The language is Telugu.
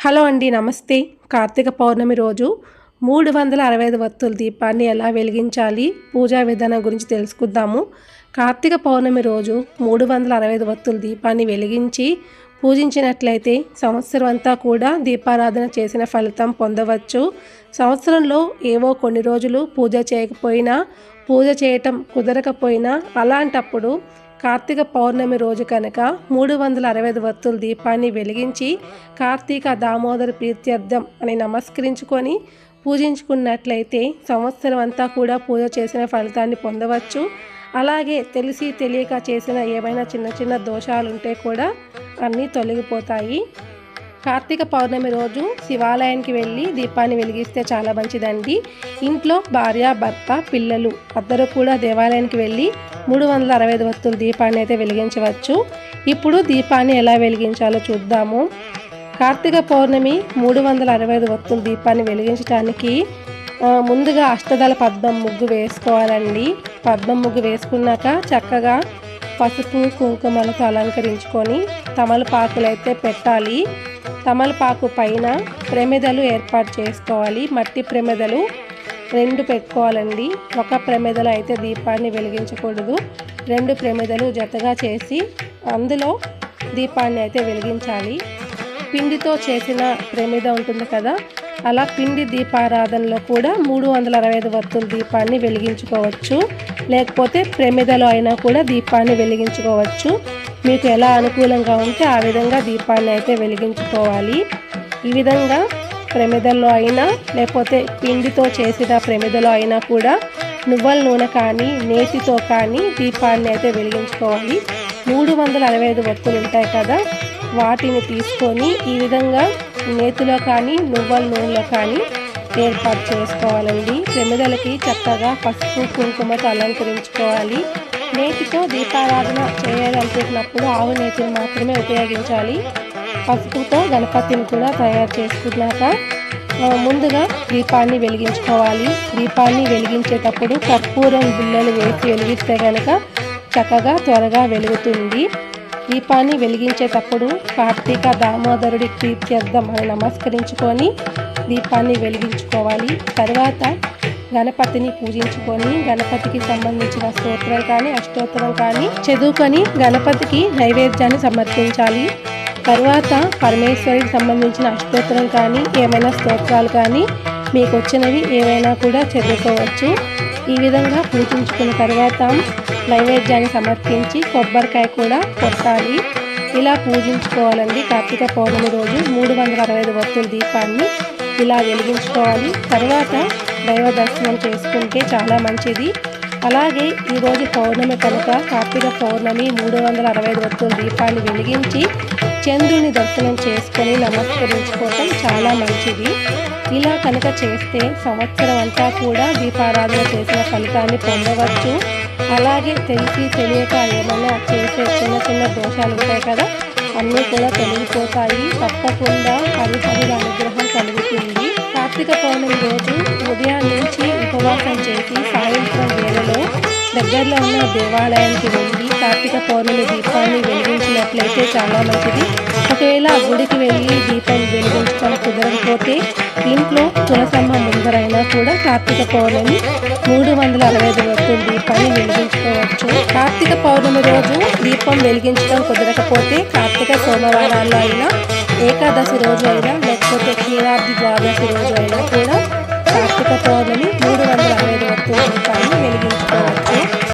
హలో అండి నమస్తే. కార్తీక పౌర్ణమి రోజు మూడు వందల అరవై ఐదు వత్తుల దీపాన్ని ఎలా వెలిగించాలి పూజా విధానం గురించి తెలుసుకుందాము. కార్తీక పౌర్ణమి రోజు మూడు వందల అరవై ఐదు వత్తుల దీపాన్ని వెలిగించి పూజించినట్లయితే సంవత్సరం అంతా కూడా దీపారాధన చేసిన ఫలితం పొందవచ్చు. సంవత్సరంలో ఏవో కొన్ని రోజులు పూజ చేయకపోయినా పూజ చేయటం కుదరకపోయినా అలాంటప్పుడు కార్తీక పౌర్ణమి రోజు కనుక మూడు వందల అరవై ఐదు వత్తుల దీపాన్ని వెలిగించి కార్తీక దామోదర ప్రీత్యర్థం అని నమస్కరించుకొని పూజించుకున్నట్లయితే సంవత్సరం అంతా కూడా పూజ చేసిన ఫలితాన్ని పొందవచ్చు. అలాగే తెలిసి తెలియక చేసిన ఏమైనా చిన్న చిన్న దోషాలు ఉంటే కూడా అన్నీ తొలగిపోతాయి. కార్తీక పౌర్ణమి రోజు శివాలయానికి వెళ్ళి దీపాన్ని వెలిగిస్తే చాలా మంచిదండి. ఇంట్లో భార్య భర్త పిల్లలు అందరూ కూడా దేవాలయానికి వెళ్ళి మూడు వందల అరవై ఐదు దీపాన్ని అయితే వెలిగించవచ్చు. ఇప్పుడు దీపాన్ని ఎలా వెలిగించాలో చూద్దాము. కార్తీక పౌర్ణమి మూడు వందల అరవై ఐదు వత్తుల దీపాన్ని వెలిగించడానికి ముందుగా అష్టదళ పద్మం ముగ్గు వేసుకోవాలండి. పద్మం ముగ్గు వేసుకున్నాక చక్కగా పసుపు కుంకుమలతో అలంకరించుకొని తమలపాకులు అయితే పెట్టాలి. తమలపాకు పైన ప్రమిదలు ఏర్పాటు చేసుకోవాలి. మట్టి ప్రమిదలు రెండు పెట్టుకోవాలండి. ఒక ప్రమిదలో అయితే దీపాన్ని వెలిగించకూడదు. రెండు ప్రమిదలు జతగా చేసి అందులో దీపాన్ని అయితే వెలిగించాలి. పిండితో చేసిన ప్రమిద ఉంటుంది కదా అలా పిండి దీపారాధనలో కూడా మూడు వందల అరవై ఐదు వత్తుల దీపాన్ని వెలిగించుకోవచ్చు. లేకపోతే ప్రమిదలో అయినా కూడా దీపాన్ని వెలిగించుకోవచ్చు. మీకు ఎలా అనుకూలంగా ఉంటే ఆ విధంగా దీపాన్ని అయితే వెలిగించుకోవాలి. ఈ విధంగా ప్రమిదల్లో అయినా లేకపోతే పిండితో చేసిన ప్రమిదలో అయినా కూడా నువ్వుల నూనె కానీ నేతితో కానీ దీపాన్ని అయితే వెలిగించుకోవాలి. మూడు వందల అరవై ఐదు వత్తులు ఉంటాయి కదా వాటిని తీసుకొని ఈ విధంగా నేతిలో కానీ నువ్వుల నూనెలో కానీ ఏర్పాటు చేసుకోవాలండి. ప్రమిదలకి చక్కగా పసుపు కుంకుమతో అలంకరించుకోవాలి. నేతితో దీపారాధన చేయాలనుకుంటున్నప్పుడు ఆవు నేతిని మాత్రమే ఉపయోగించాలి. పసుపుతో గణపతిని కూడా తయారు చేసుకున్నాక ముందుగా దీపాన్ని వెలిగించుకోవాలి. దీపాన్ని వెలిగించేటప్పుడు కర్పూరం బిళ్ళలు వేసి వెలిగిస్తే కనుక చక్కగా త్వరగా వెలుగుతుంది. దీపాన్ని వెలిగించేటప్పుడు కార్తీక దామోదరుడి ప్రీత్యర్థం అని నమస్కరించుకొని దీపాన్ని వెలిగించుకోవాలి. తర్వాత గణపతిని పూజించుకొని గణపతికి సంబంధించిన స్తోత్రం కానీ అష్టోత్తరం కానీ చదువుకొని గణపతికి నైవేద్యాన్ని సమర్పించాలి. తర్వాత పరమేశ్వరికి సంబంధించిన అష్టోత్తరం కానీ ఏమైనా స్తోత్రాలు కానీ మీకు వచ్చినవి ఏవైనా కూడా చదువుకోవచ్చు. ఈ విధంగా పూజించుకున్న తర్వాత నైవేద్యాన్ని సమర్పించి కొబ్బరికాయ కూడా కొట్టాలి. ఇలా పూజించుకోవాలండి. కార్తీక పౌర్ణమి రోజు మూడు వందల అరవై ఐదు వత్తుల దీపాన్ని ఇలా వెలిగించుకోవాలి. తర్వాత దైవ దర్శనం చేసుకుంటే చాలా మంచిది. అలాగే ఈరోజు పౌర్ణమి కనుక కార్తీక పౌర్ణమి మూడు వందల అరవై ఐదు వత్తుల దీపాన్ని వెలిగించి చంద్రుని దర్శనం చేసుకొని నమస్కరించుకోవటం చాలా మంచిది. ఇలా కనుక చేస్తే సంవత్సరం అంతా కూడా దీపారాధన చేసిన ఫలితాన్ని పొందవచ్చు. అలాగే తెలిసి తెలియక ఏమైనా చేసే చిన్న చిన్న దోషాలు ఉంటాయి కదా అన్నీ కూడా తొలగిపోతాయి. తప్పకుండా హరిహరుల అనుగ్రహం కలుగుతుంది. కార్తీక పౌర్ణమి రోజు ఉదయం నుంచి ఉపవాసం చేసి సాయంత్రం వేళలో దగ్గరలో ఉన్న దేవాలయానికి వెళ్ళి కార్తీక పౌర్ణమి దీపాన్ని వెలిగించినట్లయితే చాలా మంచిది. ఒకవేళ ఆ గుడికి వెళ్ళి దీపాన్ని వెలిగించడం కుదరకపోతే దీంట్లో కులసమ్మ ముందరైనా కూడా కార్తీక పౌర్ణమి మూడు వందల అరవై ఐదు వత్తులు దీపాన్ని వెలిగించుకోవచ్చు. కార్తీక పౌర్ణమి రోజు దీపం వెలిగించడం కుదరకపోతే కార్తీక సోమవారాల్లో అయినా ఏకాదశి రోజు అయినా లేకపోతే కీరాద్రి ద్వాదశి రోజు అయినా కూడా కార్తీక పౌర్ణమి మూడు వందల అరవై ఐదు వత్తులు దీపాన్ని వెలిగించుకోవచ్చు.